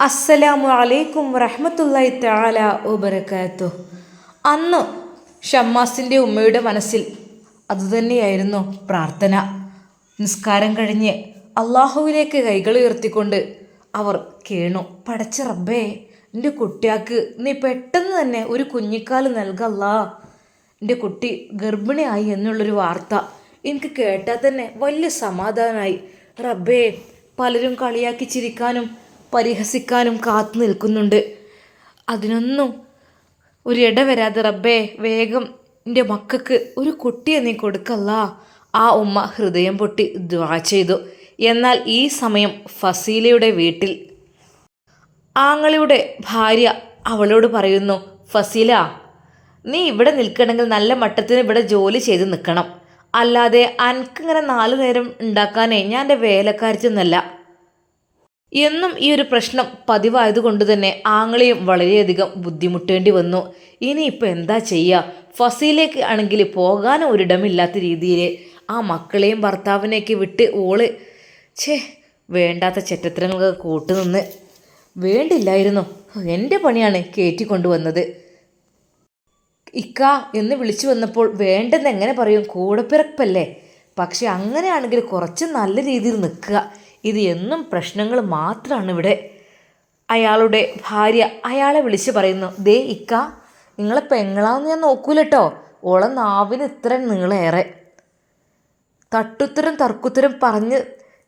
അസ്സലാമു അലൈക്കും റഹ്മത്തുല്ലായി താല ഉബരക്കാത്തു അന്ന് ഷമ്മാസിന്റെ ഉമ്മയുടെ മനസ്സിൽ അതുതന്നെയായിരുന്നു പ്രാർത്ഥന. നിസ്കാരം കഴിഞ്ഞ് അള്ളാഹുവിലേക്ക് കൈകൾ ഉയർത്തിക്കൊണ്ട് അവർ കേണു പടച്ച റബ്ബേ എന്റെ കുട്ടിയാക്ക് നീ പെട്ടെന്ന് തന്നെ ഒരു കുഞ്ഞിക്കാൽ നൽകല്ലാ എന്റെ കുട്ടി ഗർഭിണിയായി എന്നുള്ളൊരു വാർത്ത എനിക്ക് കേട്ടാൽ തന്നെ വലിയ സമാധാനമായി റബ്ബേ പലരും കളിയാക്കി ചിരിക്കാനും പരിഹസിക്കാനും കാത്തു നിൽക്കുന്നുണ്ട്. അതിനൊന്നും ഒരു ഇട വരാതെ റബ്ബേ വേഗം എന്റെ മക്കൾക്ക് ഒരു കുട്ടിയെ നീ കൊടുക്കല്ല. ആ ഉമ്മ ഹൃദയം പൊട്ടി ദ്വാ ചെയ്തു. എന്നാൽ ഈ സമയം ഫസീലയുടെ വീട്ടിൽ ആങ്ങളുടെ ഭാര്യ അവളോട് പറയുന്നു ഫസീല നീ ഇവിടെ നിൽക്കണമെങ്കിൽ നല്ല മട്ടത്തിന് ഇവിടെ ജോലി ചെയ്ത് നിൽക്കണം. അല്ലാതെ അനക്കിങ്ങനെ നാലു നേരം ഉണ്ടാക്കാനേ ഞാൻ എന്റെ വേലക്കാരിച്ചൊന്നല്ല. എന്നും ഈ ഒരു പ്രശ്നം പതിവായതുകൊണ്ട് തന്നെ ആങ്ങളെയും വളരെയധികം ബുദ്ധിമുട്ടേണ്ടി വന്നു. ഇനിയിപ്പോൾ എന്താ ചെയ്യുക ഫസിയിലേക്ക് ആണെങ്കിൽ പോകാനും ഒരിടമില്ലാത്ത രീതിയിൽ ആ മക്കളെയും ഭർത്താവിനെയൊക്കെ വിട്ട് ഓൾ ഛേ വേണ്ടാത്ത ചെറ്റത്തരങ്ങൾക്ക് കൂട്ടുനിന്ന് വേണ്ടില്ലായിരുന്നു. എന്റെ പണിയാണ് കയറ്റിക്കൊണ്ടുവന്നത് ഇക്ക എന്ന് വിളിച്ചു വന്നപ്പോൾ വേണ്ടെന്ന് എങ്ങനെ പറയും? കൂടപ്പിറപ്പല്ലേ? പക്ഷെ അങ്ങനെയാണെങ്കിൽ കുറച്ച് നല്ല രീതിയിൽ നിൽക്കുക. ഇത് എന്നും പ്രശ്നങ്ങൾ മാത്രമാണ് ഇവിടെ. അയാളുടെ ഭാര്യ അയാളെ വിളിച്ച് പറയുന്നു ദേ ഇക്ക നിങ്ങളെ പെങ്ങളാന്ന് ഞാൻ നോക്കൂലട്ടോ. ഓള നാവിന് ഇത്ര നീളേറെ. തട്ടുത്തരം തർക്കുത്തരം പറഞ്ഞ്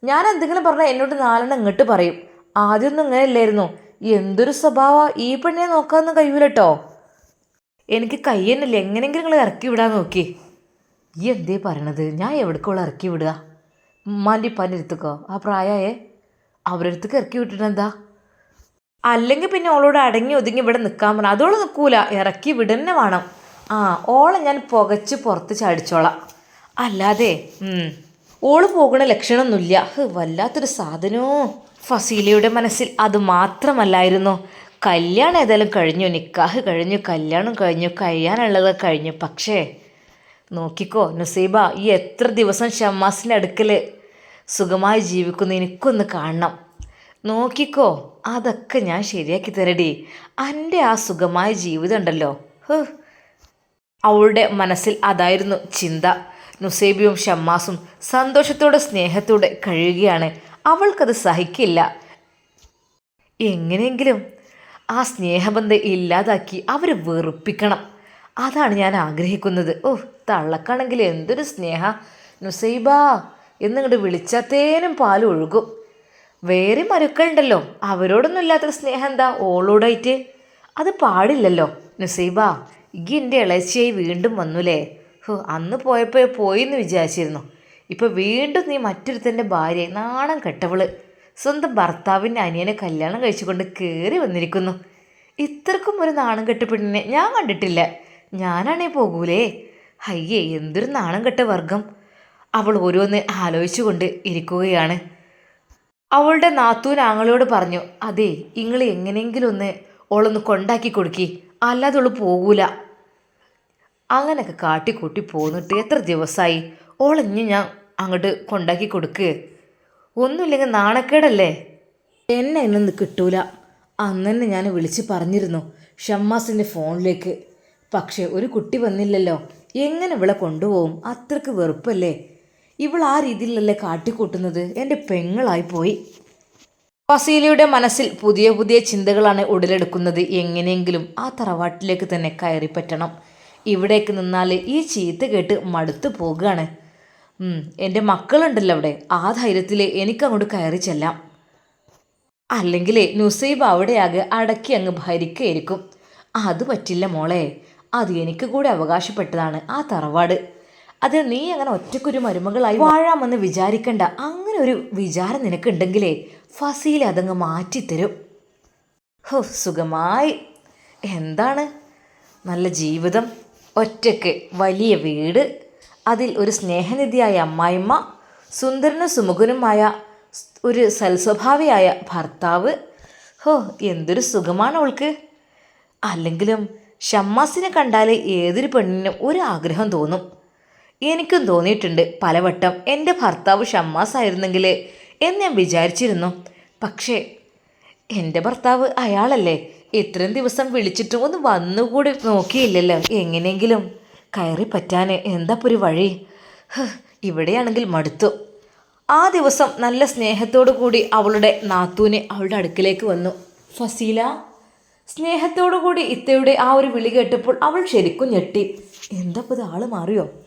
ഞാൻ എന്തെങ്കിലും പറഞ്ഞാൽ എന്നോട് നാലെണ്ണം ഇങ്ങോട്ട് പറയും. ആദ്യമൊന്നും ഇങ്ങനെയല്ലായിരുന്നു. എന്തൊരു സ്വഭാവ ഈ പെണ്ണിനെ നോക്കാമെന്ന് കഴിയൂലട്ടോ. എനിക്ക് കയ്യന്നില്ല എങ്ങനെയെങ്കിലും നിങ്ങൾ ഇറക്കി വിടാൻ നോക്കി. ഈ എന്തേ പറയണത്? ഞാൻ എവിടേക്കുള്ള ഇറക്കി വിടുക? ഉമ്മാന്റെ ഇപ്പാന്റെ അടുത്തേക്കോ ആ പ്രായമായേ അവരുടെ അടുത്തേക്ക് ഇറക്കി വിട്ടിട്ട് എന്താ അല്ലെങ്കിൽ പിന്നെ ഓളോട് അടങ്ങി ഒതുങ്ങി ഇവിടെ നിൽക്കാൻ പറഞ്ഞു അതോളം നിൽക്കൂല ഇറക്കി വിടന്നെ വേണം. ആ ഓളെ ഞാൻ പുകച്ച് പുറത്ത് ചാടിച്ചോളാം. അല്ലാതെ ഓൾ പോകുന്ന ലക്ഷണമൊന്നുമില്ല. വല്ലാത്തൊരു സാധനോ. ഫസീലയുടെ മനസ്സിൽ അത് മാത്രമല്ലായിരുന്നു. കല്യാണം ഏതായാലും കഴിഞ്ഞു നിക്കാഹ് കഴിഞ്ഞു കല്യാണം കഴിഞ്ഞു കഴിയാനുള്ളത് കഴിഞ്ഞു. പക്ഷേ നോക്കിക്കോ നുസൈബ ഈ എത്ര ദിവസം ഷമ്മാസിന്റെ അടുക്കൽ സുഖമായി ജീവിക്കുന്ന എനിക്കൊന്ന് കാണണം. നോക്കിക്കോ അതൊക്കെ ഞാൻ ശരിയാക്കി തരടി. എന്റെ ആ സുഖമായ ജീവിതം ഉണ്ടല്ലോ. അവളുടെ മനസ്സിൽ അതായിരുന്നു ചിന്ത. നുസേബിയും ഷമ്മാസും സന്തോഷത്തോടെ സ്നേഹത്തോടെ കഴിയുകയാണ്. അവൾക്കത് സഹിക്കില്ല. എങ്ങനെയെങ്കിലും ആ സ്നേഹബന്ധം ഇല്ലാതാക്കി അവരെ വെറുപ്പിക്കണം. അതാണ് ഞാൻ ആഗ്രഹിക്കുന്നത്. ഓ തള്ളക്കാണെങ്കിൽ എന്തൊരു സ്നേഹ. നുസൈബ എന്നിങ്ങോട്ട് വിളിച്ചത്തേനും പാൽ ഒഴുകും. വേറെ മരുക്കളുണ്ടല്ലോ. അവരോടൊന്നും ഇല്ലാത്തൊരു സ്നേഹം എന്താ? ഓളോടായിട്ട്. അത് പാടില്ലല്ലോ. നസീബ ഇഗി എന്റെ ഇളച്ചിയായി വീണ്ടും വന്നുലേ? ഹോ അന്ന് പോയപ്പോൾ പോയി എന്ന് വിചാരിച്ചിരുന്നു. ഇപ്പോൾ വീണ്ടും നീ മറ്റൊരുത്തന്റെ ഭാര്യ നാണം കെട്ടവൾ. സ്വന്തം ഭർത്താവിന്റെ അനിയനെ കല്യാണം കഴിച്ചുകൊണ്ട് കയറി വന്നിരിക്കുന്നു. ഇത്രക്കും ഒരു നാണം കെട്ട പെണ്ണിനെ ഞാൻ കണ്ടിട്ടില്ല. ഞാനാണേ പോകൂലേ? അയ്യേ എന്തൊരു നാണം കെട്ട വർഗം. അവൾ ഓരോന്ന് ആലോചിച്ചുകൊണ്ട് ഇരിക്കുകയാണ്. അവളുടെ നാത്തൂൻ ആങ്ങളോട് പറഞ്ഞു അതെ നിങ്ങൾ എങ്ങനെയെങ്കിലും ഒന്ന് ഓളൊന്ന് കൊണ്ടാക്കി കൊടുക്കി അല്ലാതെ ഓൾ പോകൂല. അങ്ങനെയൊക്കെ കാട്ടിക്കൂട്ടി പോന്നിട്ട് എത്ര ദിവസമായി ഓളഞ്ഞു ഞാൻ അങ്ങോട്ട് കൊണ്ടാക്കി കൊടുക്ക്. ഒന്നുമില്ലെങ്കിൽ നാണക്കേടല്ലേ? എന്നെ എന്നൊന്ന് കിട്ടൂല. അന്നെ ഞാൻ വിളിച്ച് പറഞ്ഞിരുന്നു ഷമ്മാസിന്റെ ഫോണിലേക്ക്. പക്ഷേ ഒരു കുട്ടി വന്നില്ലല്ലോ. എങ്ങനെ ഇവിടെ കൊണ്ടുപോകും അത്രയ്ക്ക് വെറുപ്പല്ലേ? ഇവൾ ആ രീതിയിലല്ലേ കാട്ടിക്കൂട്ടുന്നത്? എന്റെ പെങ്ങളായി പോയി. ഫസീലയുടെ മനസ്സിൽ പുതിയ പുതിയ ചിന്തകളാണ് ഉടലെടുക്കുന്നത്. എങ്ങനെയെങ്കിലും ആ തറവാട്ടിലേക്ക് തന്നെ കയറിപ്പറ്റണം ഇവിടേക്ക് നിന്നാൽ ഈ ചീത്ത കേട്ട് മടുത്തു പോകുകയാണ്. എന്റെ മക്കളുണ്ടല്ലോ അവിടെ. ആ ധൈര്യത്തിൽ എനിക്കങ്ങോട്ട് കയറി ചെല്ലാം. അല്ലെങ്കിൽ നുസൈബ് അവിടെയാകെ അടക്കി അങ്ങ് ഭരിക്കുകയായിരിക്കും. അത് പറ്റില്ല മോളെ. അത് എനിക്ക് കൂടെ അവകാശപ്പെട്ടതാണ് ആ തറവാട്. അത് നീ അങ്ങനെ ഒറ്റക്കൊരു മരുമകളായി വാഴാമെന്ന് വിചാരിക്കണ്ട. അങ്ങനെ ഒരു വിചാരം നിനക്കുണ്ടെങ്കിലേ ഫസീൽ അതങ്ങ് മാറ്റിത്തരും. ഹോ സുഖമായി. എന്താണ്? നല്ല ജീവിതം. ഒറ്റയ്ക്ക് വലിയ വീട്. അതിൽ ഒരു സ്നേഹനിധിയായ അമ്മായിമ്മ. സുന്ദരനും സുമുഖനുമായ ഒരു സൽസ്വഭാവിയായ ഭർത്താവ്. ഹോ എന്തൊരു സുഖമാണ് അവൾക്ക്. അല്ലെങ്കിലും ഷമ്മാസിനെ കണ്ടാൽ ഏതൊരു പെണ്ണിനും ഒരു ആഗ്രഹം തോന്നും. എനിക്കും തോന്നിയിട്ടുണ്ട് പലവട്ടം എന്റെ ഭർത്താവ് ഷമ്മാസ് ആയിരുന്നെങ്കിൽ എന്ന് ഞാൻ വിചാരിച്ചിരുന്നു. പക്ഷേ എന്റെ ഭർത്താവ് അയാളല്ലേ? ഇത്രയും ദിവസം വിളിച്ചിട്ടും ഒന്ന് വന്നുകൂടി നോക്കിയില്ലല്ലോ. എങ്ങനെയെങ്കിലും കയറി പറ്റാൻ എന്താ ഒരു വഴി? ഇവിടെയാണെങ്കിൽ മടുത്തു. ആ ദിവസം നല്ല സ്നേഹത്തോടു കൂടി അവളുടെ നാത്തൂന് അവളുടെ അടുക്കിലേക്ക് വന്നു. ഫസീല സ്നേഹത്തോടു കൂടി ഇത്തയുടെ ആ ഒരു വിളി കേട്ടപ്പോൾ അവൾ ശരിക്കും ഞെട്ടി. എന്താ ഇപ്പോൾ ഇത് ആൾ മാറിയോ?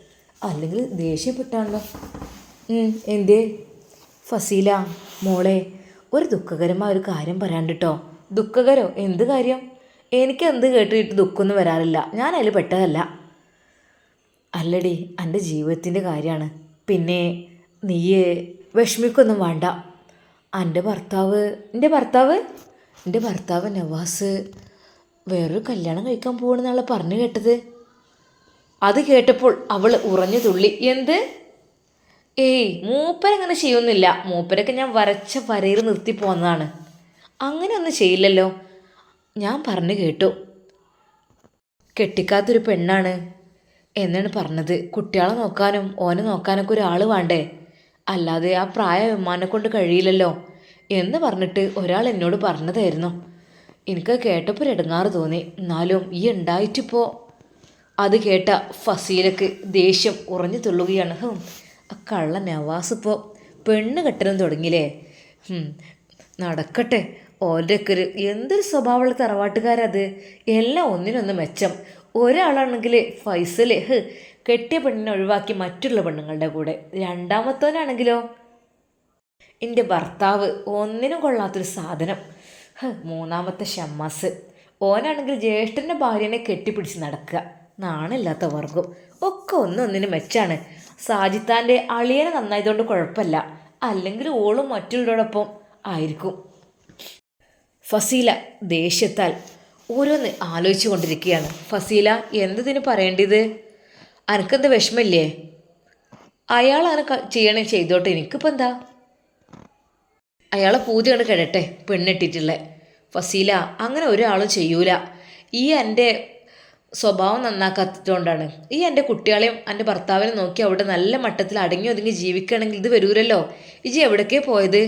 അല്ലെങ്കിൽ ദേഷ്യപ്പെട്ടാണല്ലോ. എന്തേ? ഫസീല മോളെ ഒരു ദുഃഖകരമായ ഒരു കാര്യം പറയാണ്ടിട്ടോ ദുഃഖകരോ? എന്ത് കാര്യം? എനിക്ക് എന്ത് കേട്ടിട്ട് ദുഃഖമൊന്നും വരാറില്ല. ഞാൻ അതിൽ പെട്ടതല്ല. അല്ലടി എന്റെ ജീവിതത്തിന്റെ കാര്യമാണ്. പിന്നെ നീയെ വിഷമിക്കൊന്നും വേണ്ട. എന്റെ ഭർത്താവ് എന്റെ ഭർത്താവ്? എന്റെ ഭർത്താവ് നവാസ് വേറൊരു കല്യാണം കഴിക്കാൻ പോകണമെന്നാണ് പറഞ്ഞു കേട്ടത്. അത് കേട്ടപ്പോൾ അവൾ ഉറഞ്ഞു തുള്ളി. എന്ത്? ഏയ് മൂപ്പരങ്ങനെ ചെയ്യൊന്നുമില്ല മൂപ്പരൊക്കെ ഞാൻ വരച്ച വരയിൽ നിർത്തി പോന്നതാണ്. അങ്ങനെ ഒന്നും ചെയ്യില്ലല്ലോ. ഞാൻ പറഞ്ഞു കേട്ടു. കെട്ടിക്കാത്തൊരു പെണ്ണാണ്. എന്നാണ് പറഞ്ഞത്. കുട്ടികളെ നോക്കാനും ഓനെ നോക്കാനൊക്കെ ഒരാൾ വേണ്ടേ? അല്ലാതെ ആ പ്രായ വിമാനെ കൊണ്ട് കഴിയില്ലല്ലോ. എന്ന് പറഞ്ഞിട്ട് ഒരാൾ എന്നോട് പറഞ്ഞതായിരുന്നു. എനിക്ക് കേട്ടപ്പോൾ ഇടങ്ങാറ് തോന്നി. എന്നാലും ഈ ഉണ്ടായിട്ടിപ്പോൾ അത് കേട്ട ഫസീലക്ക് ദേഷ്യം ഉറഞ്ഞു തുള്ളുകയാണ്. ഹും ആ കള്ള നവാസ് ഇപ്പോൾ പെണ്ണ് കെട്ടലും തുടങ്ങിയില്ലേ? നടക്കട്ടെ. ഓന്റെയൊക്കെ ഒരു എന്തൊരു സ്വഭാവമുള്ള തറവാട്ടുകാരത്. എല്ലാം ഒന്നിനൊന്ന് മെച്ചം. ഒരാളാണെങ്കിൽ ഫൈസൽ ഹ് കെട്ടിയ പെണ്ണിനെ ഒഴിവാക്കി മറ്റുള്ള പെണ്ണുങ്ങളുടെ കൂടെ. രണ്ടാമത്തവനാണെങ്കിലോ എന്റെ ഭർത്താവ് ഒന്നിനും കൊള്ളാത്തൊരു സാധനം. മൂന്നാമത്തെ ഷമ്മാസ്. ഓനാണെങ്കിൽ ജ്യേഷ്ഠന്റെ ഭാര്യനെ കെട്ടിപ്പിടിച്ച് നടക്കുക. നാണില്ലാത്ത വർഗം. ഒക്കെ ഒന്നൊന്നിന് മെച്ചാണ്. സാജിത്താന്റെ അളിയനെ നന്നായതുകൊണ്ട് കുഴപ്പമില്ല. അല്ലെങ്കിൽ ഓളും മറ്റുള്ളവരോടൊപ്പം ആയിരിക്കും. ഫസീല ദേഷ്യത്താൽ ഓരോന്ന് ആലോചിച്ചു കൊണ്ടിരിക്കുകയാണ്. ഫസീല എന്തതിന് പറയേണ്ടത്? അനക്കെന്ത് വിഷമില്ലേ ക- ചെയ്യണേ ചെയ്തോട്ടെ. എനിക്കിപ്പോൾ എന്താ? അയാളെ പൂതിയാണ് കിടട്ടെ. പെണ്ണിട്ടിട്ടുള്ളത് ഫസീല അങ്ങനെ ഒരാളും ചെയ്യൂല. ഈ എന്റെ സ്വഭാവം നന്നാക്കാത്തതുകൊണ്ടാണ്. ഈ എന്റെ കുട്ടികളെയും എന്റെ ഭർത്താവിനെ നോക്കി അവിടെ നല്ല മട്ടത്തിൽ അടങ്ങി ഒതുങ്ങി ജീവിക്കുകയാണെങ്കിൽ ഇത് വരൂരല്ലോ? ഇജി എവിടേക്കേ പോയത്?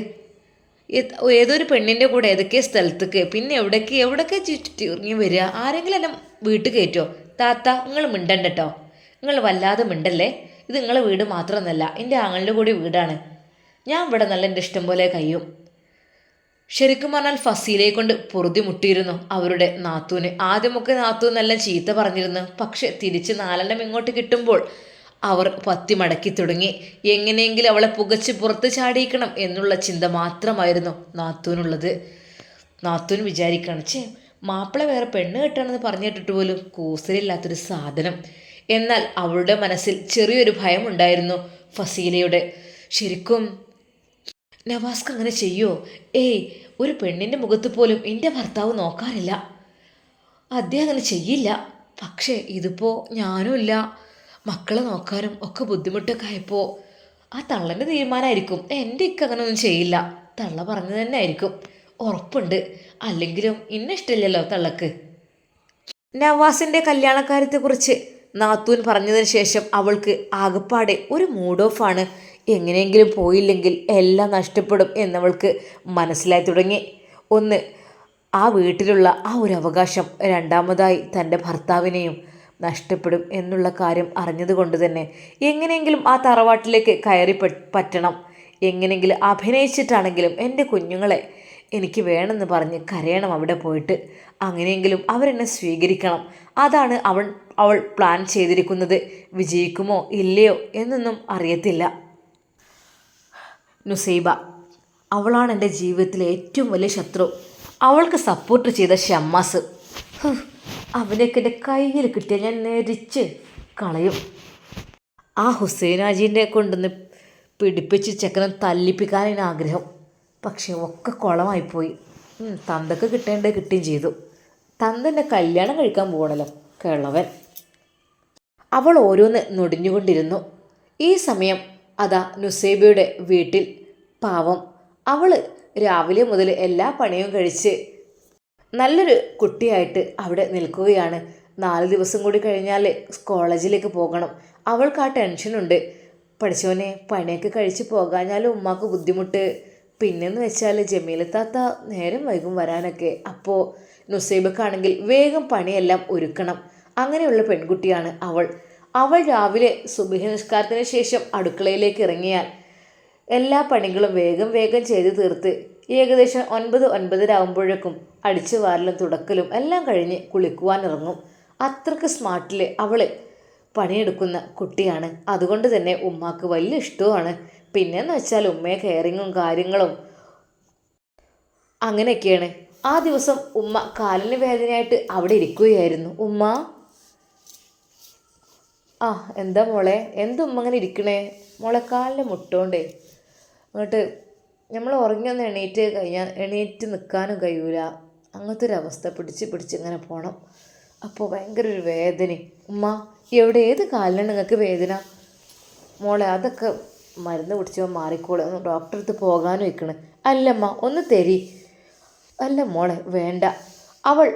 ഏതൊരു പെണ്ണിന്റെ കൂടെ ഏതൊക്കെ സ്ഥലത്തേക്ക്? പിന്നെ എവിടേക്ക് എവിടേക്ക് ചുറ്റി വരിക? ആരെങ്കിലും എന്നെ വീട്ടിൽ കയറ്റുമോ താത്ത നിങ്ങൾ മിണ്ടണ്ട കേട്ടോ നിങ്ങൾ വല്ലാതെ മിണ്ടല്ലേ? ഇത് നിങ്ങളെ വീട് മാത്രമൊന്നല്ല എന്റെ ആങ്ങളുടെ കൂടി വീടാണ്. ഞാൻ ഇവിടെ നല്ല എന്റെ ഇഷ്ടം പോലെ കഴിയും. ശരിക്കും പറഞ്ഞാൽ ഫസീലയെ കൊണ്ട് പൊറുതി മുട്ടിയിരുന്നു. അവരുടെ നാത്തൂന്. ആദ്യമൊക്കെ നാത്തു നല്ല ചീത്ത പറഞ്ഞിരുന്നു. പക്ഷെ തിരിച്ച് നാലെണ്ണം ഇങ്ങോട്ട് കിട്ടുമ്പോൾ അവർ പത്തി മടക്കി തുടങ്ങി. എങ്ങനെയെങ്കിലും അവളെ പുകച്ച് പുറത്ത് ചാടിയിക്കണം എന്നുള്ള ചിന്ത മാത്രമായിരുന്നു നാത്തൂനുള്ളത്. നാത്തൂൻ വിചാരിക്കണം ചേ മാപ്പിള വേറെ പെണ്ണ് കെട്ടാണെന്ന് പറഞ്ഞിട്ടിട്ട് പോലും കൂസലില്ലാത്തൊരു സാധനം. എന്നാൽ അവളുടെ മനസ്സിൽ ചെറിയൊരു ഭയമുണ്ടായിരുന്നു ഫസീലയുടെ. ശരിക്കും നവാസ്ക്ക് അങ്ങനെ ചെയ്യോ? ഏയ് ഒരു പെണ്ണിന്റെ മുഖത്ത് പോലും എന്റെ ഭർത്താവ് നോക്കാറില്ല. അദ്ദേഹം അങ്ങനെ ചെയ്യില്ല. പക്ഷേ ഇതിപ്പോൾ ഞാനുമില്ല മക്കളെ നോക്കാനും ഒക്കെ ബുദ്ധിമുട്ടൊക്കെ ആയപ്പോൾ ആ തള്ളന്റെ തീരുമാനമായിരിക്കും എന്റെ ഇക്ക അങ്ങനെ ഒന്നും ചെയ്യില്ല. തള്ള പറഞ്ഞു തന്നെ ആയിരിക്കും. ഉറപ്പുണ്ട്. അല്ലെങ്കിലും ഇന്ന ഇഷ്ടമില്ലല്ലോ തള്ളക്ക്. നവാസിന്റെ കല്യാണക്കാര്യത്തെക്കുറിച്ച് നാത്തൂൻ പറഞ്ഞതിന് ശേഷം അവൾക്ക് ആകപ്പാടെ ഒരു മൂഡ് ഓഫാണ് എങ്ങനെയെങ്കിലും പോയില്ലെങ്കിൽ എല്ലാം നഷ്ടപ്പെടും എന്നവൾക്ക് മനസ്സിലായി തുടങ്ങി. ഒന്ന് ആ വീട്ടിലുള്ള ആ ഒരു അവകാശം രണ്ടാമതായി തന്റെ ഭർത്താവിനെയും നഷ്ടപ്പെടും എന്നുള്ള കാര്യം അറിഞ്ഞതുകൊണ്ട് തന്നെ എങ്ങനെയെങ്കിലും ആ തറവാട്ടിലേക്ക് കയറി പറ്റണം. എങ്ങനെയെങ്കിലും അഭിനയിച്ചിട്ടാണെങ്കിലും എന്റെ കുഞ്ഞുങ്ങളെ എനിക്ക് വേണമെന്ന് പറഞ്ഞ് കരയണം അവിടെ പോയിട്ട്. അങ്ങനെയെങ്കിലും അവരെന്നെ സ്വീകരിക്കണം. അതാണ് അവൾ അവൾ പ്ലാൻ ചെയ്തിരിക്കുന്നത്. വിജയിക്കുമോ ഇല്ലയോ എന്നൊന്നും അറിയത്തില്ല. നുസൈബ. അവളാണ് എന്റെ ജീവിതത്തിലെ ഏറ്റവും വലിയ ശത്രു. അവൾക്ക് സപ്പോർട്ട് ചെയ്ത ഷമ്മാസ്. അവനൊക്കെ എന്റെ കയ്യിൽ കിട്ടിയാൽ ഞാൻ നേരിച്ച് കളയും. ആ ഹുസൈനാജീന്റെ കൊണ്ടുവന്ന് പിടിപ്പിച്ച് ചെക്കനെ തല്ലിപ്പിക്കാനാണ് ആഗ്രഹം. പക്ഷേ ഒക്കെ കുളമായിപ്പോയി. തന്തക്ക് കിട്ടേണ്ടത് കിട്ടുകയും ചെയ്തു. തന്തന്റെ കല്യാണം കഴിക്കാൻ പോകണല്ലോ കേളവൻ. അവൾ ഓരോന്ന് നൊടിഞ്ഞുകൊണ്ടിരുന്നു. ഈ സമയം അതാ നുസൈബയുടെ വീട്ടിൽ. പാവം. അവൾ രാവിലെ മുതൽ എല്ലാ പണിയും കഴിച്ച് നല്ലൊരു കുട്ടിയായിട്ട് അവിടെ നിൽക്കുകയാണ്. നാല് ദിവസം കൂടി കഴിഞ്ഞാൽ കോളേജിലേക്ക് പോകണം. അവൾക്ക് ആ ടെൻഷനുണ്ട്. പഠിച്ചവനെ പണിയൊക്കെ കഴിച്ച് പോകാഞ്ഞാലും ഉമ്മാക്ക് ബുദ്ധിമുട്ട്. പിന്നെന്ന് വെച്ചാൽ ജമീലത്താത്ത നേരം വൈകും വരാനൊക്കെ. അപ്പോൾ നുസൈബക്കാണെങ്കിൽ വേഗം പണിയെല്ലാം ഒരുക്കണം. അങ്ങനെയുള്ള പെൺകുട്ടിയാണ് അവൾ. അവൾ രാവിലെ സുബിഹ നിസ്കാരത്തിന് ശേഷം അടുക്കളയിലേക്ക് ഇറങ്ങിയാൽ എല്ലാ പണികളും വേഗം വേഗം ചെയ്ത് തീർത്ത് ഏകദേശം ഒൻപത് ഒൻപതരാകുമ്പോഴേക്കും അടിച്ചു വാരലും തുടക്കലും എല്ലാം കഴിഞ്ഞ് കുളിക്കുവാനിറങ്ങും അത്രയ്ക്ക് സ്മാർട്ടിൽ അവൾ പണിയെടുക്കുന്ന കുട്ടിയാണ്. അതുകൊണ്ട് തന്നെ ഉമ്മാക്ക് വലിയ ഇഷ്ടമാണ് പിന്നെന്ന് വെച്ചാൽ ഉമ്മയെ കെയറിങ്ങും കാര്യങ്ങളും അങ്ങനെയൊക്കെയാണ്. ആ ദിവസം ഉമ്മ കാലിന് വേദനയായിട്ട് അവിടെ ഇരിക്കുകയായിരുന്നു. ഉമ്മ ആ എന്താ മോളെ? എന്തുമ്മ അങ്ങനെ ഇരിക്കണേ? മോളെ കാലിൽ മുട്ടോണ്ടേ. അങ്ങോട്ട് നമ്മൾ ഉറങ്ങി ഒന്ന് എണീറ്റ് കഴിഞ്ഞാൽ എണീറ്റ് നിൽക്കാനും കഴിയൂല. അങ്ങനത്തെ ഒരു അവസ്ഥ പിടിച്ച് പിടിച്ച് ഇങ്ങനെ പോകണം അപ്പോൾ ഭയങ്കര ഒരു വേദന ഉമ്മ എവിടെ? ഏത് കാലിനാണ് നിങ്ങൾക്ക് വേദന? മോളെ അതൊക്കെ മരുന്ന് കുടിച്ചോ മാറിക്കോളെ. ഒന്ന് ഡോക്ടറെ അടുത്ത് പോകാനും വയ്ക്കണേ അല്ലമ്മ ഒന്ന് തരി. അല്ല മോളെ വേണ്ട. അവൾ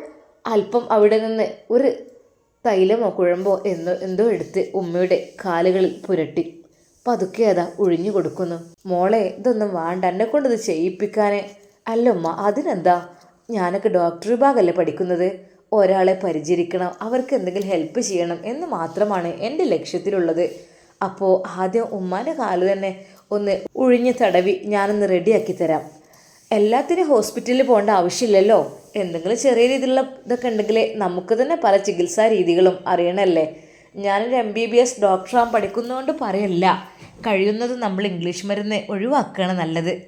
അല്പം അവിടെ നിന്ന് ഒരു തൈലമോ കുഴമ്പോ എന്തോ എന്തോ എടുത്ത് ഉമ്മയുടെ കാലുകളിൽ പുരട്ടി. പതുക്കെ അതാ ഒഴിഞ്ഞു കൊടുക്കുന്നു. മോളെ ഇതൊന്നും വേണ്ട. എന്നെ കൊണ്ടത് ചെയ്യിപ്പിക്കാനേ. അല്ല ഉമ്മ അതിനെന്താ? ഞാനൊക്കെ ഡോക്ടർ വിഭാഗമല്ലേ പഠിക്കുന്നത്. ഒരാളെ പരിചരിക്കണം. അവർക്ക് എന്തെങ്കിലും ഹെൽപ്പ് ചെയ്യണം എന്ന് മാത്രമാണ് എന്റെ ലക്ഷ്യത്തിലുള്ളത്. അപ്പോൾ ആദ്യം ഉമ്മാന്റെ കാൽ തന്നെ ഒന്ന് ഒഴിഞ്ഞ് തടവി ഞാനൊന്ന് റെഡിയാക്കി തരാം. എല്ലാത്തിനും ഹോസ്പിറ്റലിൽ പോകേണ്ട ആവശ്യമില്ലല്ലോ. എന്തെങ്കിലും ചെറിയ രീതിയിലുള്ള ഇതൊക്കെ ഉണ്ടെങ്കിൽ നമുക്ക് തന്നെ പല ചികിത്സാ രീതികളും അറിയണമല്ലേ ഞാനൊരു എം ബി ബി എസ് ഡോക്ടറാൻ പഠിക്കുന്നതുകൊണ്ട് പറയല്ല. കഴിയുന്നത് നമ്മൾ ഇംഗ്ലീഷ് മരുന്ന് ഒഴിവാക്കുകയാണ് നല്ലത്.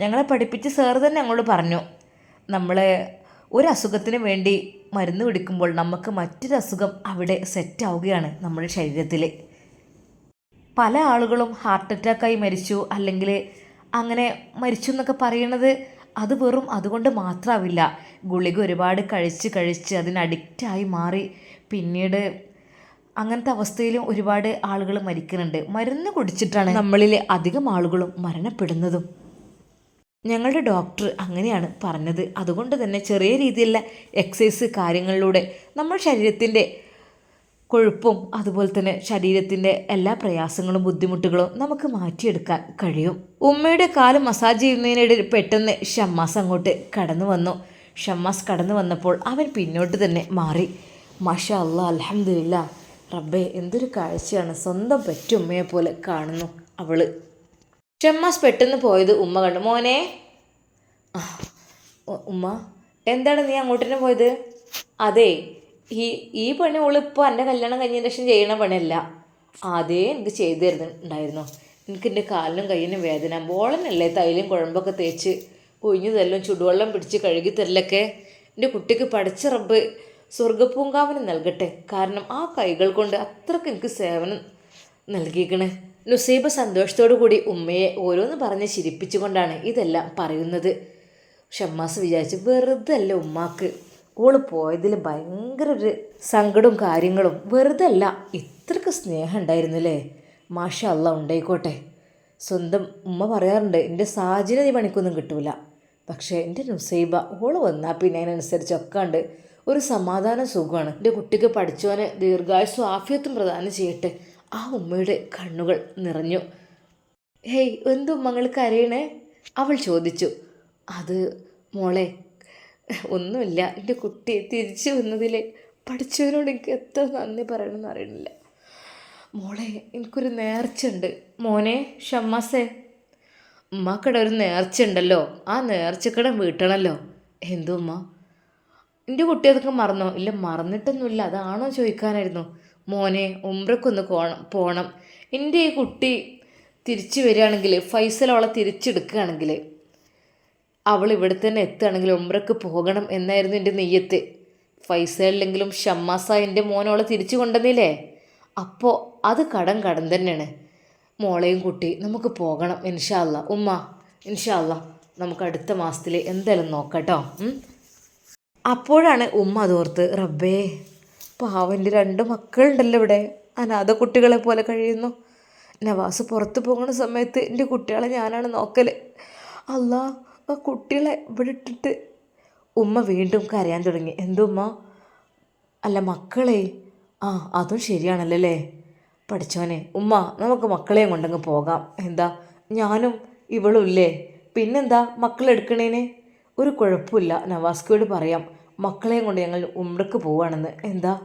ഞങ്ങളെ പഠിപ്പിച്ച സാർ തന്നെ ഞങ്ങളോട് പറഞ്ഞു നമ്മൾ ഒരു അസുഖത്തിന് വേണ്ടി മരുന്ന് പിടിക്കുമ്പോൾ നമുക്ക് മറ്റൊരു അസുഖം അവിടെ സെറ്റാവുകയാണ് നമ്മുടെ ശരീരത്തിൽ പല ആളുകളും ഹാർട്ട് അറ്റാക്കായി മരിച്ചു അല്ലെങ്കിൽ അങ്ങനെ മരിച്ചു എന്നൊക്കെ പറയണത് അത് വെറും അതുകൊണ്ട് മാത്രമാവില്ല ഗുളിക ഒരുപാട് കഴിച്ച് കഴിച്ച് അതിന് അഡിക്റ്റായി മാറി. പിന്നീട് അങ്ങനത്തെ അവസ്ഥയിലും ഒരുപാട് ആളുകൾ മരിക്കുന്നുണ്ട്. മരുന്ന് കുടിച്ചിട്ടാണ് നമ്മളിൽ അധികം ആളുകളും മരണപ്പെടുന്നതും. ഞങ്ങളുടെ ഡോക്ടർ അങ്ങനെയാണ് പറഞ്ഞത്. അതുകൊണ്ട് തന്നെ ചെറിയ രീതിയിലുള്ള എക്സസൈസ് കാര്യങ്ങളിലൂടെ നമ്മുടെ ശരീരത്തിന്റെ കൊഴുപ്പും അതുപോലെ തന്നെ ശരീരത്തിന്റെ എല്ലാ പ്രയാസങ്ങളും ബുദ്ധിമുട്ടുകളും നമുക്ക് മാറ്റിയെടുക്കാൻ കഴിയും. ഉമ്മയുടെ കാൽ മസാജ് ചെയ്യുന്നതിനിടയിൽ പെട്ടെന്ന് ഷമ്മാസ് അങ്ങോട്ട് കടന്നു വന്നു. ഷമ്മാസ് കടന്നു വന്നപ്പോൾ അവൻ പിന്നോട്ട് തന്നെ മാറി. മഷ അല്ല അലഹമില്ല റബ്ബേ എന്തൊരു കാഴ്ചയാണ്. സ്വന്തം പെറ്റുമ്മയെ പോലെ കാണുന്നു അവൾ. ഷമ്മാസ് പെട്ടെന്ന് പോയത് ഉമ്മ കണ്ടു. മോനെ. ഉമ്മ. എന്താണ് നീ അങ്ങോട്ട് തന്നെ പോയത്? അതെ ഈ ഈ പണി ഓളിപ്പോൾ എന്റെ കല്യാണം കഴിഞ്ഞതിന് ശേഷം ചെയ്യണ പണിയല്ല. അതേ എനിക്ക് ചെയ്തു തരുന്നുണ്ടായിരുന്നു. എനിക്ക് എന്റെ കാലിനും കയ്യിനും വേദന. ബോളനല്ലേ തൈലും കുഴമ്പൊക്കെ തേച്ച് കുഞ്ഞു തല്ലും ചുടുവെള്ളം പിടിച്ച് കഴുകി തരലൊക്കെ എന്റെ കുട്ടിക്ക് പഠിച്ച റബ്ബ് സ്വർഗപ്പൂങ്കാവന് നൽകട്ടെ. കാരണം ആ കൈകൾ കൊണ്ട് അത്രയ്ക്ക് എനിക്ക് സേവനം നൽകിയിരിക്കണേ. നുസൈബ സന്തോഷത്തോടു കൂടി ഉമ്മയെ ഓരോന്ന് പറഞ്ഞ് ചിരിപ്പിച്ചുകൊണ്ടാണ് ഇതെല്ലാം പറയുന്നത്. ഷമ്മാസ് വിചാരിച്ചു വെറുതെ അല്ല ഉമ്മാക്ക്. ഓൾ പോയതിൽ ഭയങ്കര ഒരു സങ്കടവും കാര്യങ്ങളും വെറുതെ അല്ല ഇത്രക്ക് സ്നേഹം ഉണ്ടായിരുന്നു അല്ലേ മാഷ അല്ല ഉണ്ടായിക്കോട്ടെ. സ്വന്തം ഉമ്മ പറയാറുണ്ട് എന്റെ സാഹചര്യം നീ പണിക്കൊന്നും കിട്ടൂല. പക്ഷേ എന്റെ നുസൈബ ഓൾ വന്നാൽ പിന്നെ അതിനനുസരിച്ചൊക്കെ ഉണ്ട് ഒരു സമാധാന സുഖമാണ്. എന്റെ കുട്ടിക്ക് പഠിച്ചവന് ദീർഘായുസ്സും ആഫിയത്തും പ്രദാനം ചെയ്യട്ടെ. ആ ഉമ്മയുടെ കണ്ണുകൾ നിറഞ്ഞു. ഹേയ് എന്തു മങ്ങൾ അറിയണേ അവൾ ചോദിച്ചു. അത് മോളെ ഒന്നുമില്ല. എന്റെ കുട്ടിയെ തിരിച്ചു വന്നതിൽ പഠിച്ചവരോട് എനിക്ക് എത്ര നന്ദി പറയണമെന്ന് അറിയണില്ല. മോളെ എനിക്കൊരു നേർച്ചയുണ്ട്. മോനെ ഷമ്മാസേ. ഉമ്മാക്കടെ ഒരു നേർച്ച ഉണ്ടല്ലോ ആ നേർച്ചക്കട വീട്ടണല്ലോ. എന്തോ ഉമ്മ? എന്റെ കുട്ടി അതൊക്കെ മറന്നോ? ഇല്ല മറന്നിട്ടൊന്നുമില്ല. അതാണോ ചോദിക്കാനായിരുന്നു. മോനെ ഉമ്രക്കൊന്ന് പോണം പോണം. എന്റെ ഈ കുട്ടി തിരിച്ചു വരികയാണെങ്കിൽ ഫൈസലോളെ തിരിച്ചെടുക്കുകയാണെങ്കിൽ അവൾ ഇവിടെ തന്നെ എത്തുകയാണെങ്കിൽ ഉമ്രക്ക് പോകണം എന്നായിരുന്നു എന്റെ നെയ്യത്ത്. ഫൈസലിലെങ്കിലും ഷമ്മാസ എന്റെ മോനോളെ തിരിച്ചു കൊണ്ടുവന്നില്ലേ? അപ്പോൾ അത് കടം കടം തന്നെയാണ്. മോളെയും കുട്ടി നമുക്ക് പോകണം ഇൻഷാല്ല ഉമ്മ ഇൻഷാല്ല നമുക്ക് അടുത്ത മാസത്തിൽ എന്തായാലും നോക്കട്ടോ അപ്പോഴാണ് ഉമ്മ അതോർത്ത് റബ്ബേ പാവന്റെ രണ്ട് മക്കളുണ്ടല്ലോ ഇവിടെ. അനാഥ കുട്ടികളെ പോലെ കഴിയുന്നു. നവാസ് പുറത്ത് പോകുന്ന സമയത്ത് എന്റെ കുട്ടികളെ ഞാനാണ് നോക്കൽ അല്ലാ ആ കുട്ടികളെ ഇവിടെ ഇട്ടിട്ട് ഉമ്മ വീണ്ടും കരയാൻ തുടങ്ങി. എന്തുമ്മ അല്ല മക്കളെ. ആ അതും ശരിയാണല്ലോ അല്ലേ? പഠിച്ചോനെ ഉമ്മ നമുക്ക് മക്കളെയും കൊണ്ടങ്ങ് പോകാം. എന്താ? ഞാനും ഇവളും ഇല്ലേ? പിന്നെന്താ? മക്കളെടുക്കണേന് ഒരു കുഴപ്പമില്ല നവാസ്കയോട് പറയാം. മക്കളെയും കൊണ്ട് ഞങ്ങൾ ഉമ്രക്ക് പോവാണെന്ന്. എന്താ?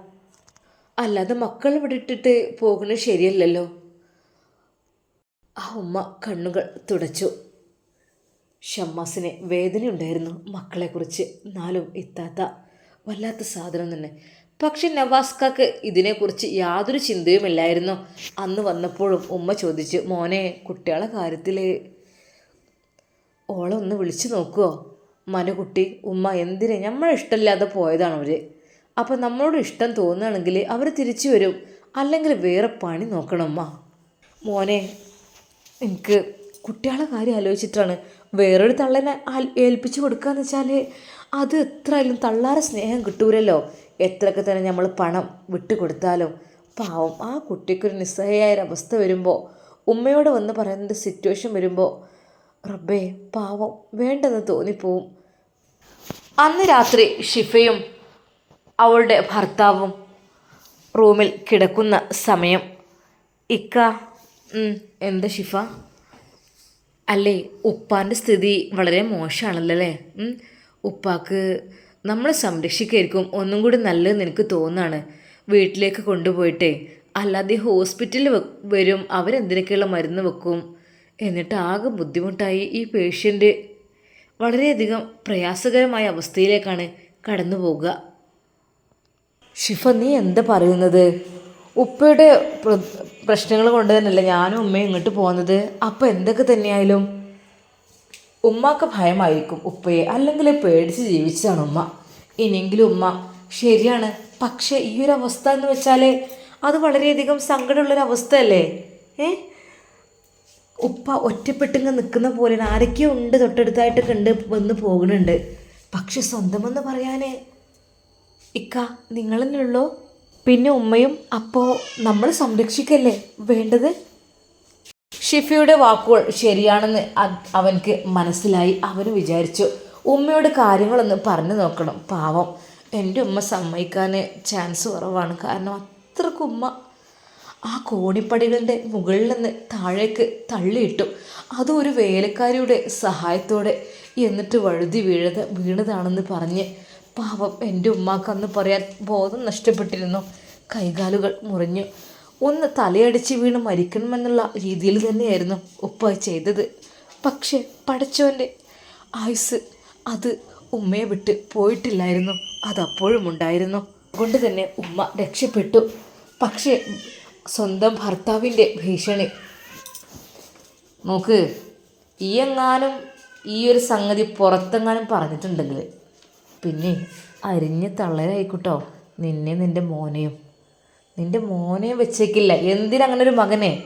അല്ലാതെ മക്കൾ ഇവിടെ ഇട്ടിട്ട് പോകുന്നത് ശരിയല്ലല്ലോ. ആ ഉമ്മ കണ്ണുകൾ തുടച്ചു. ഷമ്മാസിന് വേദനയുണ്ടായിരുന്നു മക്കളെക്കുറിച്ച്. നാലും എത്താത്ത വല്ലാത്ത സാധനം തന്നെ. പക്ഷെ നവാസ്കാക്ക് ഇതിനെക്കുറിച്ച് യാതൊരു ചിന്തയുമില്ലായിരുന്നു. അന്ന് വന്നപ്പോഴും ഉമ്മ ചോദിച്ചു മോനെ കുട്ടികളെ കാര്യത്തിൽ ഓളെ ഒന്ന് വിളിച്ചു നോക്കുമോ മനുകുട്ടി ഉമ്മ എന്തിനെ? നമ്മളെ ഇഷ്ടമില്ലാതെ പോയതാണ് അവർ അപ്പം നമ്മളോട് ഇഷ്ടം തോന്നുകയാണെങ്കിൽ അവർ തിരിച്ചു വരും. അല്ലെങ്കിൽ വേറെ പണി നോക്കണം ഉമ്മ. മോനെ എനിക്ക് കുട്ടികളെ കാര്യം ആലോചിച്ചിട്ടാണ് വേറൊരു തള്ളനെ ഏൽപ്പിച്ചു എന്ന് വെച്ചാൽ അത് എത്രയായാലും തള്ളാരെ സ്നേഹം കിട്ടൂരല്ലോ എത്രയൊക്കെ തന്നെ നമ്മൾ പണം വിട്ടു കൊടുത്താലും പാവം ആ കുട്ടിക്കൊരു നിസ്സഹായ അവസ്ഥ വരുമ്പോൾ ഉമ്മയോട് വന്ന് പറയുന്ന സിറ്റുവേഷൻ വരുമ്പോൾ റബ്ബേ പാവം വേണ്ടെന്ന് തോന്നിപ്പോവും. അന്ന് രാത്രി ഷിഫയും അവളുടെ ഭർത്താവും റൂമിൽ കിടക്കുന്ന സമയം. ഇക്ക എന്താ ഷിഫ? അല്ലേ? ഉപ്പാന്റെ സ്ഥിതി വളരെ മോശമാണല്ലോ അല്ലേ ഉപ്പാക്ക് നമ്മളെ സംരക്ഷിക്കായിരിക്കും. ഒന്നും കൂടി നല്ലതെന്ന് എനിക്ക് തോന്നുകയാണ് വീട്ടിലേക്ക് കൊണ്ടുപോയിട്ടേ. അല്ലാതെ ഹോസ്പിറ്റലിൽ വരും. അവരെന്തിനൊക്കെയുള്ള മരുന്ന് വെക്കും? എന്നിട്ട് ആകെ ബുദ്ധിമുട്ടായി ഈ പേഷ്യന്റ് വളരെയധികം പ്രയാസകരമായ അവസ്ഥയിലേക്കാണ് കടന്നു പോകുക ഷിഫ നീ എന്താ പറയുന്നത്? ഉപ്പയുടെ പ്രശ്നങ്ങൾ കൊണ്ട് തന്നെയല്ല ഞാനും ഉമ്മയും ഇങ്ങോട്ട് പോകുന്നത്? അപ്പം എന്തൊക്കെ തന്നെയായാലും ഉമ്മാക്ക് ഭയമായിരിക്കും ഉപ്പയെ. അല്ലെങ്കിൽ പേടിച്ച് ജീവിച്ചതാണ് ഉമ്മ. ഇനിയെങ്കിലും ഉമ്മ ശരിയാണ്. പക്ഷേ ഈ ഒരു അവസ്ഥ എന്ന് വെച്ചാൽ അത് വളരെയധികം സങ്കടമുള്ളൊരു അവസ്ഥയല്ലേ ഏ? ഉപ്പ ഒറ്റപ്പെട്ടിങ്ങ് നിൽക്കുന്ന പോലെ ആരൊക്കെയോ ഉണ്ട് തൊട്ടടുത്തായിട്ട് ഉണ്ട് വന്ന് പോകുന്നുണ്ട്. പക്ഷെ സ്വന്തമെന്ന് പറയാനേ ഇക്ക നിങ്ങൾ പിന്നെ ഉമ്മയും അപ്പോൾ നമ്മൾ സംരക്ഷിക്കല്ലേ വേണ്ടത്? ഷിഫിയുടെ വാക്കുകൾ ശരിയാണെന്ന് അവനക്ക് മനസ്സിലായി. അവന് വിചാരിച്ചു ഉമ്മയോട് കാര്യങ്ങളൊന്ന് പറഞ്ഞു നോക്കണം പാവം. എന്റെ ഉമ്മ സമ്മതിക്കാൻ ചാൻസ് കുറവാണ്. കാരണം അത്രയ്ക്ക് ഉമ്മ ആ കോണിപ്പടികളുടെ മുകളിൽ നിന്ന് താഴേക്ക് തള്ളിയിട്ടു. അതും ഒരു വേലക്കാരിയുടെ സഹായത്തോടെ എന്നിട്ട് വഴുതി വീഴത് വീണതാണെന്ന് പറഞ്ഞ് പാവം എന്റെ ഉമ്മാക്ക് അന്ന് പറയാൻ ബോധം നഷ്ടപ്പെട്ടിരുന്നു. കൈകാലുകൾ മുറിഞ്ഞു. ഒന്ന് തലയടിച്ച് വീണ് മരിക്കണമെന്നുള്ള രീതിയിൽ തന്നെയായിരുന്നു ഉപ്പ ചെയ്തത്. പക്ഷേ പഠിച്ചവന്റെ ആയുസ് അത് ഉമ്മയെ വിട്ട് പോയിട്ടില്ലായിരുന്നു. അതപ്പോഴും ഉണ്ടായിരുന്നു. അതുകൊണ്ട് തന്നെ ഉമ്മ രക്ഷപ്പെട്ടു. പക്ഷേ സ്വന്തം ഭർത്താവിന്റെ ഭീഷണി. നോക്ക് ഈ എങ്ങാനും ഈ ഒരു സംഗതി പുറത്തെങ്ങാനും പറഞ്ഞിട്ടുണ്ടെങ്കിൽ പിന്നെ അരിഞ്ഞ് തള്ളരായിക്കോട്ടോ നിന്നെ നിന്റെ മോനെയും. നിന്റെ മോനെയും വെച്ചേക്കില്ല. എന്തിനങ്ങനെ ഒരു മകനെ?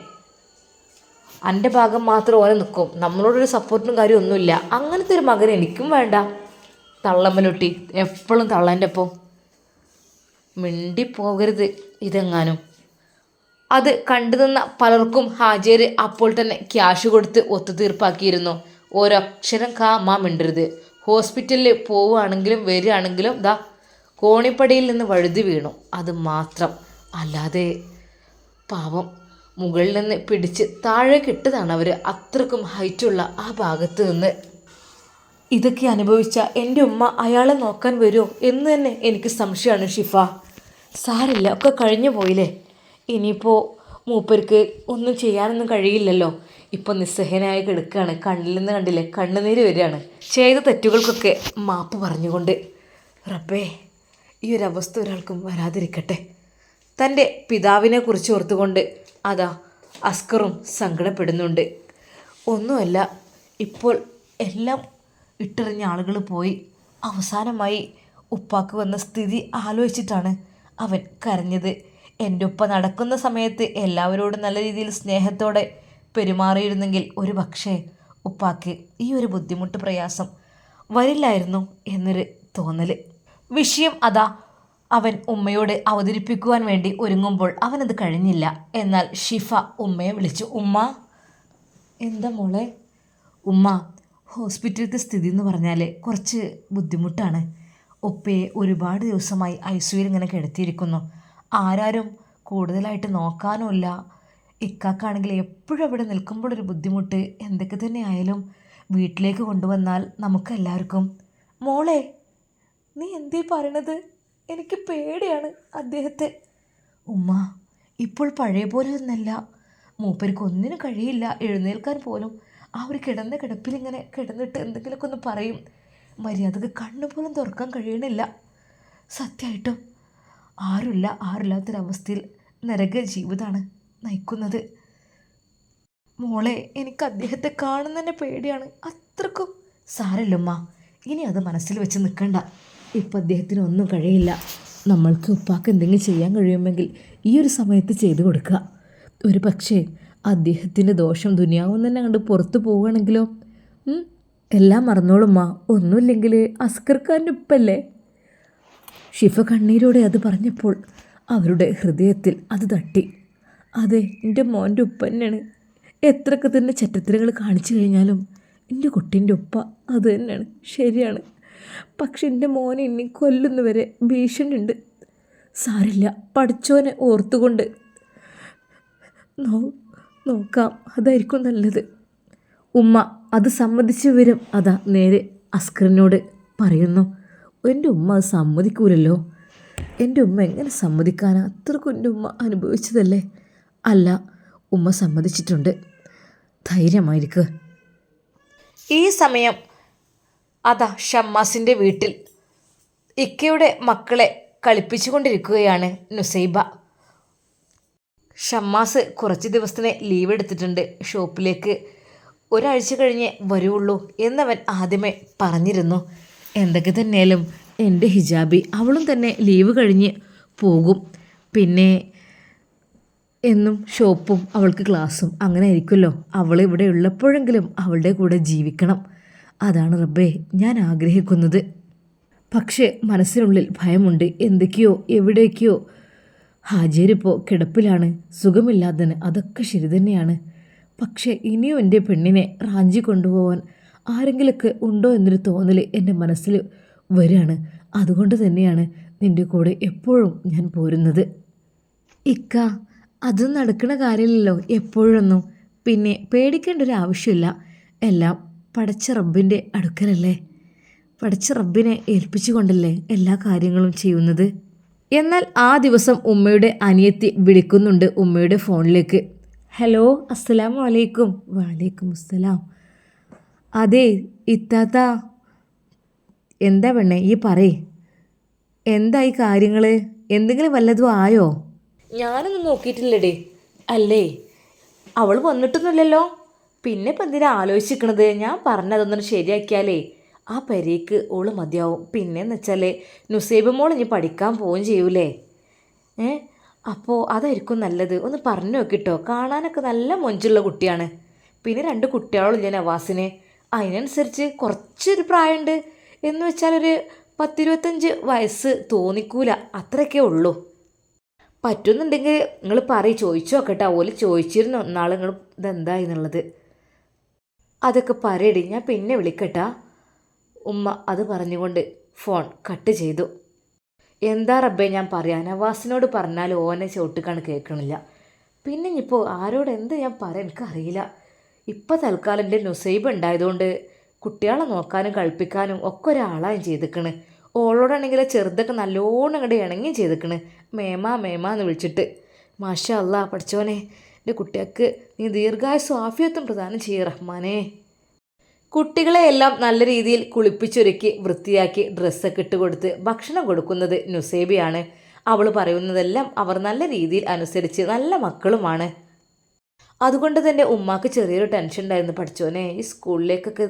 എന്റെ ഭാഗം മാത്രം ഓനെ നിൽക്കും നമ്മളോടൊരു സപ്പോർട്ടും കാര്യമൊന്നുമില്ല. അങ്ങനത്തെ ഒരു മകൻ എനിക്കും വേണ്ട. തള്ളമ്മലുട്ടി എപ്പോഴും തള്ളന്റെ ഒപ്പം. മിണ്ടിപ്പോകരുത് ഇതെങ്ങാനും. അത് കണ്ടു നിന്ന പലർക്കും ഹാജര് അപ്പോൾ തന്നെ ക്യാഷ് കൊടുത്ത് ഒത്തുതീർപ്പാക്കിയിരുന്നു. അക്ഷരം കാ മാ മിണ്ടരുത്. ഹോസ്പിറ്റലിൽ പോവുകയാണെങ്കിലും വരികയാണെങ്കിലും ദാ കോണിപ്പടിയിൽ നിന്ന് വഴുതി വീണു. അത് മാത്രം. അല്ലാതെ പാവം മുകളിൽ നിന്ന് പിടിച്ച് താഴെ കിട്ടതാണ് അവർ അത്രക്കും ഹൈറ്റുള്ള ആ ഭാഗത്ത് നിന്ന്. ഇതൊക്കെ അനുഭവിച്ച എന്റെ ഉമ്മ അയാളെ നോക്കാൻ വരുമോ എന്ന് തന്നെ എനിക്ക് സംശയമാണ് ഷിഫ. സാരില്ല ഒക്കെ കഴിഞ്ഞു പോയില്ലേ? ഇനിയിപ്പോൾ മൂപ്പർക്ക് ഒന്നും ചെയ്യാനൊന്നും കഴിയില്ലല്ലോ. ഇപ്പം നിസ്സഹനായി കിടക്കുകയാണ് കണ്ണിൽ നിന്ന് കണ്ടില്ലേ? കണ്ണുനീര് വരികയാണ്. ചെയ്ത തെറ്റുകൾക്കൊക്കെ മാപ്പ് പറഞ്ഞുകൊണ്ട്. റബ്ബേ ഈ ഒരു അവസ്ഥ ഒരാൾക്കും വരാതിരിക്കട്ടെ. തന്റെ പിതാവിനെ കുറിച്ച് ഓർത്തുകൊണ്ട് അതാ അസ്കറും സങ്കടപ്പെടുന്നുണ്ട്. ഒന്നുമല്ല ഇപ്പോൾ എല്ലാം ഇട്ടെറിഞ്ഞ ആളുകൾ പോയി അവസാനമായി ഉപ്പാക്ക് വന്ന സ്ഥിതി ആലോചിച്ചിട്ടാണ് അവൻ കരഞ്ഞത്. എന്റെ ഉപ്പ നടക്കുന്ന സമയത്ത് എല്ലാവരോടും നല്ല രീതിയിൽ സ്നേഹത്തോടെ പെരുമാറിയിരുന്നെങ്കിൽ ഒരു പക്ഷേ ഉപ്പാക്ക് ഈ ഒരു ബുദ്ധിമുട്ട് പ്രയാസം വരില്ലായിരുന്നു എന്നൊരു തോന്നൽ വിഷയം അതാ അവൻ ഉമ്മയോട് അവതരിപ്പിക്കുവാൻ വേണ്ടി ഒരുങ്ങുമ്പോൾ അവനത് കഴിഞ്ഞില്ല. എന്നാൽ ഷിഫ ഉമ്മയെ വിളിച്ചു. ഉമ്മ എന്താ മോളെ? ഉമ്മ ഹോസ്പിറ്റലത്തെ സ്ഥിതി എന്ന് പറഞ്ഞാൽ കുറച്ച് ബുദ്ധിമുട്ടാണ്. ഉപ്പയെ ഒരുപാട് ദിവസമായി ഐ സിയിൽ ഇങ്ങനെ കിടത്തിയിരിക്കുന്നു. ആരാരും കൂടുതലായിട്ട് നോക്കാനുമില്ല. ഇക്കാക്കാണെങ്കിൽ എപ്പോഴും അവിടെ നിൽക്കുമ്പോഴൊരു ബുദ്ധിമുട്ട് എന്തൊക്കെ തന്നെ ആയാലും വീട്ടിലേക്ക് കൊണ്ടുവന്നാൽ നമുക്കെല്ലാവർക്കും മോളെ നീ എന്തേ പറയണത്? എനിക്ക് പേടിയാണ് അദ്ദേഹത്തെ. ഉമ്മ ഇപ്പോൾ പഴയ പോലെ ഒന്നല്ല. മൂപ്പർക്ക് ഒന്നിനും കഴിയില്ല. എഴുന്നേൽക്കാൻ പോലും. ആ ഒരു കിടന്ന കിടപ്പിലിങ്ങനെ കിടന്നിട്ട് എന്തെങ്കിലുമൊക്കെ ഒന്ന് പറയും. മര്യാദയ്ക്ക് കണ്ണു പോലും തുറക്കാൻ കഴിയണില്ല. സത്യമായിട്ടും ആരുമില്ല ആരില്ലാത്തൊരവസ്ഥയിൽ നരക ജീവിതമാണ് നയിക്കുന്നത്. മോളെ എനിക്ക് അദ്ദേഹത്തെ കാണുന്ന തന്നെ പേടിയാണ്. അത്രക്കും സാരല്ലമ്മ ഇനി അത് മനസ്സിൽ വെച്ച് നിൽക്കണ്ട. ഇപ്പം അദ്ദേഹത്തിന് ഒന്നും കഴിയില്ല. നമ്മൾക്ക് ഉപ്പാക്ക് എന്തെങ്കിലും ചെയ്യാൻ കഴിയുമെങ്കിൽ ഈ ഒരു സമയത്ത് ചെയ്തു കൊടുക്കുക. ഒരു പക്ഷേ അദ്ദേഹത്തിന്റെ ദോഷം ദുനിയാവും തന്നെ കണ്ട് പുറത്തു പോവുകയാണെങ്കിലോ? എല്ലാം മറന്നോളുമ്മ ഒന്നുമില്ലെങ്കിൽ അസ്കർ ഖാന്റെ ഉപ്പല്ലേ? ഷിഫ കണ്ണീരോടെ അത് പറഞ്ഞപ്പോൾ അവരുടെ ഹൃദയത്തിൽ അത് തട്ടി. അതെ എന്റെ മോന്റെ ഉപ്പ തന്നെയാണ്. എത്രയൊക്കെ തന്നെ ചറ്റത്തരങ്ങൾ കാണിച്ചു കഴിഞ്ഞാലും എന്റെ കുട്ടീന്റെ ഉപ്പ അത് തന്നെയാണ്. ശരിയാണ്. പക്ഷെ എന്റെ മോനെ ഇനി കൊല്ലുന്നവരെ ഭീഷണിയുണ്ട്. സാരില്ല പഠിച്ചോനെ ഓർത്തുകൊണ്ട്. നോ നോക്കാം അതായിരിക്കും നല്ലത്. ഉമ്മ അത് സമ്മതിച്ച വിവരം അതാ നേരെ അസ്കറിനോട് പറയുന്നു. എന്റെ ഉമ്മ അത് സമ്മതിക്കൂലല്ലോ? എന്റെ ഉമ്മ എങ്ങനെ സമ്മതിക്കാനാ? അത്രക്കും എന്റെ ഉമ്മ അനുഭവിച്ചതല്ലേ? അല്ല ഉമ്മ സമ്മതിച്ചിട്ടുണ്ട്. ധൈര്യമായിരിക്കുക ഈ സമയം അതാ ഷമ്മാസിന്റെ വീട്ടിൽ ഇക്കയുടെ മക്കളെ കളിപ്പിച്ചുകൊണ്ടിരിക്കുകയാണ് നുസൈബ. ഷമ്മാസ് കുറച്ച് ദിവസത്തിന് ലീവ് എടുത്തിട്ടുണ്ട് ഷോപ്പിലേക്ക്. ഒരാഴ്ച കഴിഞ്ഞേ വരുള്ളൂ എന്നവൻ ആദ്യമേ പറഞ്ഞിരുന്നു. എന്തൊക്കെ തന്നെയാലും എന്റെ ഹിജാബി അവളും തന്നെ ലീവ് കഴിഞ്ഞ് പോകും. പിന്നെ എന്നും ഷോപ്പും അവൾക്ക് ക്ലാസ്സും അങ്ങനെ ആയിരിക്കുമല്ലോ. അവൾ ഇവിടെ ഉള്ളപ്പോഴെങ്കിലും അവളുടെ കൂടെ ജീവിക്കണം. അതാണ് റബ്ബേ ഞാൻ ആഗ്രഹിക്കുന്നത്. പക്ഷേ മനസ്സിനുള്ളിൽ ഭയമുണ്ട്. എന്തൊക്കെയോ എവിടേക്കോ ഹാജരിപ്പോൾ കിടപ്പിലാണ്. സുഖമില്ലാത്തതിന് അതൊക്കെ ശരി തന്നെയാണ്. പക്ഷേ ഇനിയും എന്റെ പെണ്ണിനെ റാഞ്ചി കൊണ്ടുപോകാൻ ആരെങ്കിലൊക്കെ ഉണ്ടോ എന്നൊരു തോന്നൽ എന്റെ മനസ്സിൽ വരികയാണ്. അതുകൊണ്ട് തന്നെയാണ് നിന്റെ കൂടെ എപ്പോഴും ഞാൻ പോരുന്നത്. ഇക്ക അത് നടക്കുന്ന കാര്യമില്ലല്ലോ എപ്പോഴൊന്നും. പിന്നെ പേടിക്കേണ്ട ഒരു ആവശ്യമില്ല. എല്ലാം പടച്ച റബ്ബിന്റെ അടുക്കലല്ലേ? പടച്ച റബ്ബിനെ ഏൽപ്പിച്ചുകൊണ്ടല്ലേ എല്ലാ കാര്യങ്ങളും ചെയ്യുന്നത്? എന്നാൽ ആ ദിവസം ഉമ്മയുടെ അനിയത്തി വിളിക്കുന്നുണ്ട് ഉമ്മയുടെ ഫോണിലേക്ക്. ഹലോ അസ്സലാം വലൈക്കും വലൈക്കും അസ്സലാം. അതെ ഇത്താത്ത. എന്താ പെണ്ണേ ഈ പറയേ. എന്തായി കാര്യങ്ങൾ എന്തെങ്കിലും വല്ലതും ആയോ? ഞാനൊന്നും നോക്കിയിട്ടില്ലടേ. അല്ലേ? അവൾ വന്നിട്ടൊന്നുമില്ലല്ലോ. പിന്നെ ഇപ്പം എന്തിനാ ആലോചിച്ചിരിക്കണത്? ഞാൻ പറഞ്ഞതൊന്നും ശരിയാക്കിയാലേ ആ പരീക്ക് ഓൾ മതിയാവും. പിന്നെന്ന് വെച്ചാൽ നുസൈബ് മോൾ ഇനി പഠിക്കാൻ പോവുകയും ചെയ്യൂലേ? ഏ? അപ്പോൾ അതായിരിക്കും നല്ലത്. ഒന്ന് പറഞ്ഞു നോക്കിട്ടോ. കാണാനൊക്കെ നല്ല മൊഞ്ചുള്ള കുട്ടിയാണ്. പിന്നെ രണ്ട് കുട്ടികളുമില്ല നവാസിന്. അതിനനുസരിച്ച് കുറച്ചൊരു പ്രായമുണ്ട്. എന്ന് വെച്ചാൽ ഒരു പത്തിരുപത്തഞ്ച് വയസ്സ് തോന്നിക്കൂല. അത്രയൊക്കെ ഉള്ളൂ. പറ്റുന്നുണ്ടെങ്കിൽ നിങ്ങൾ പറയും ചോദിച്ചു നോക്കട്ടെ. ഓൽ ചോദിച്ചിരുന്നു നാളെ നിങ്ങൾ ഇതെന്താ എന്നുള്ളത്. അതൊക്കെ പറയടി ഞാൻ പിന്നെ വിളിക്കട്ടാ. ഉമ്മ അത് പറഞ്ഞുകൊണ്ട് ഫോൺ കട്ട് ചെയ്തു. എന്താ റബ്ബേ ഞാൻ പറയാൻ നവാസിനോട് പറഞ്ഞാൽ ഓനെ ചവിട്ടിക്കാണ് കേൾക്കണില്ല. പിന്നെ ഇനിയിപ്പോൾ ആരോട് എന്ത് ഞാൻ പറയാൻ എനിക്കറിയില്ല. ഇപ്പോൾ തൽക്കാലം എന്റെ നുസൈബ് ഉണ്ടായതുകൊണ്ട് കുട്ടികളെ നോക്കാനും കളിപ്പിക്കാനും ഒക്കെ ഒരാളായും ചെയ്തിക്കണ്. ഓളോടാണെങ്കിൽ ചെറുതൊക്കെ നല്ലോണം ഇങ്ങോട്ട് ഇണങ്ങി ചെയ്തിക്കണ്. മേമാ മേമാ എന്ന് വിളിച്ചിട്ട്. മാഷ അല്ല പഠിച്ചോനെ എന്റെ കുട്ടികൾക്ക് നീ ദീർഘായ ആഫിയത്തും പ്രദാനം ചെയ്യ റഹ്മാനെ. കുട്ടികളെ എല്ലാം നല്ല രീതിയിൽ കുളിപ്പിച്ചൊരുക്കി വൃത്തിയാക്കി ഡ്രസ്സൊക്കെ ഇട്ട് കൊടുത്ത് ഭക്ഷണം കൊടുക്കുന്നത് നുസേബിയാണ്. അവൾ പറയുന്നതെല്ലാം അവർ നല്ല രീതിയിൽ അനുസരിച്ച് നല്ല മക്കളുമാണ്. അതുകൊണ്ട് തന്നെ ഉമ്മാക്ക് ചെറിയൊരു ടെൻഷൻ ഉണ്ടായിരുന്നു പഠിച്ചോനെ. ഈ സ്കൂളിലേക്കൊക്കെ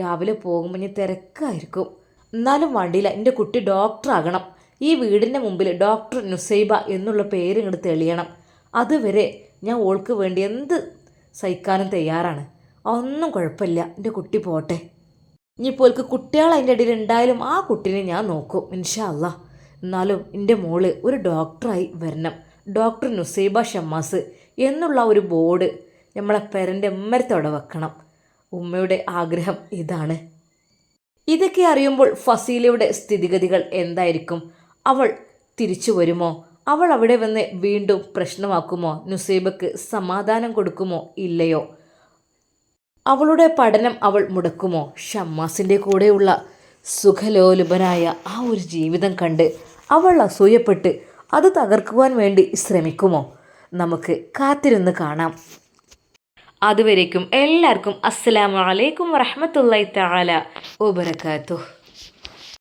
രാവിലെ പോകുമ്പോൾ ഇനി തിരക്കായിരിക്കും. എന്നാലും വണ്ടിയില്ല. എന്റെ കുട്ടി ഡോക്ടറാകണം ഈ വീടിന്റെ മുമ്പിൽ ഡോക്ടർ നുസൈബ എന്നുള്ള പേര് ഇങ്ങോട്ട് തെളിയണം. അതുവരെ ഞാൻ ഓൾക്ക് വേണ്ടി എന്ത് സഹിക്കാനും തയ്യാറാണ്. ഒന്നും കുഴപ്പമില്ല. എന്റെ കുട്ടി പോട്ടെ. ഇനിയിപ്പോൾ ഓൾക്ക് കുട്ടികൾ അതിന്റെ ഇടയിൽ ഉണ്ടായാലും ആ കുട്ടീനെ ഞാൻ നോക്കും. ഇൻഷാ അല്ല. എന്നാലും എന്റെ മോൾ ഒരു ഡോക്ടറായി വരണം. ഡോക്ടർ നുസൈബ ഷമ്മാസ് എന്നുള്ള ഒരു ബോർഡ് നമ്മളെ പേരന്റെ ഉമ്മരത്തോടെ വെക്കണം. ഉമ്മയുടെ ആഗ്രഹം ഇതാണ്. ഇതൊക്കെ അറിയുമ്പോൾ ഫസീലയുടെ സ്ഥിതിഗതികൾ എന്തായിരിക്കും? അവൾ തിരിച്ചു വരുമോ? അവൾ അവിടെ വന്ന് വീണ്ടും പ്രശ്നമാക്കുമോ? നുസൈബക്ക് സമാധാനം കൊടുക്കുമോ? ഇല്ലയോ? അവളുടെ പഠനം അവൾ മുടക്കുമോ? ഷമ്മാസിന്റെ കൂടെയുള്ള സുഖലോലുപനായ ആ ഒരു ജീവിതം കണ്ട് അവൾ അസൂയപ്പെട്ട് അത് തകർക്കുവാൻ വേണ്ടി ശ്രമിക്കുമോ? നമുക്ക് കാത്തിരുന്ന് കാണാം. അതുവരേക്കും എല്ലാവർക്കും അസ്സലാമു അലൈക്കും വറഹമത്തല്ലാ തആല വബറകാതുഹു.